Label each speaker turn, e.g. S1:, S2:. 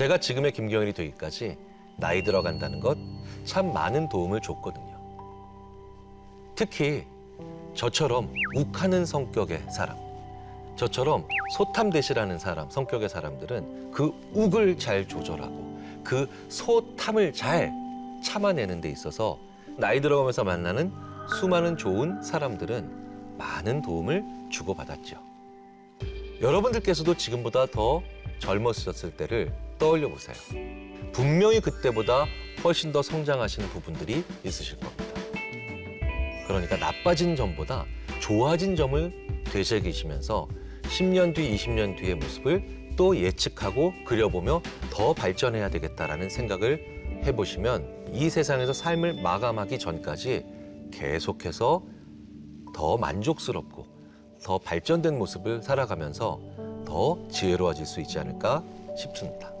S1: 제가 지금의 김경일이 되기까지 나이 들어간다는 것 참 많은 도움을 줬거든요. 특히 저처럼 욱하는 성격의 사람, 저처럼 소탐대시라는 사람, 성격의 사람들은 그 욱을 잘 조절하고 그 소탐을 잘 참아내는 데 있어서 나이 들어가면서 만나는 수많은 좋은 사람들은 많은 도움을 주고받았죠. 여러분들께서도 지금보다 더 젊었었을 때를 떠올려 보세요. 분명히 그때보다 훨씬 더 성장하시는 부분들이 있으실 겁니다. 그러니까 나빠진 점보다 좋아진 점을 되새기시면서 10년 뒤, 20년 뒤의 모습을 또 예측하고 그려보며 더 발전해야 되겠다라는 생각을 해보시면 이 세상에서 삶을 마감하기 전까지 계속해서 더 만족스럽고 더 발전된 모습을 살아가면서 더 지혜로워질 수 있지 않을까 싶습니다.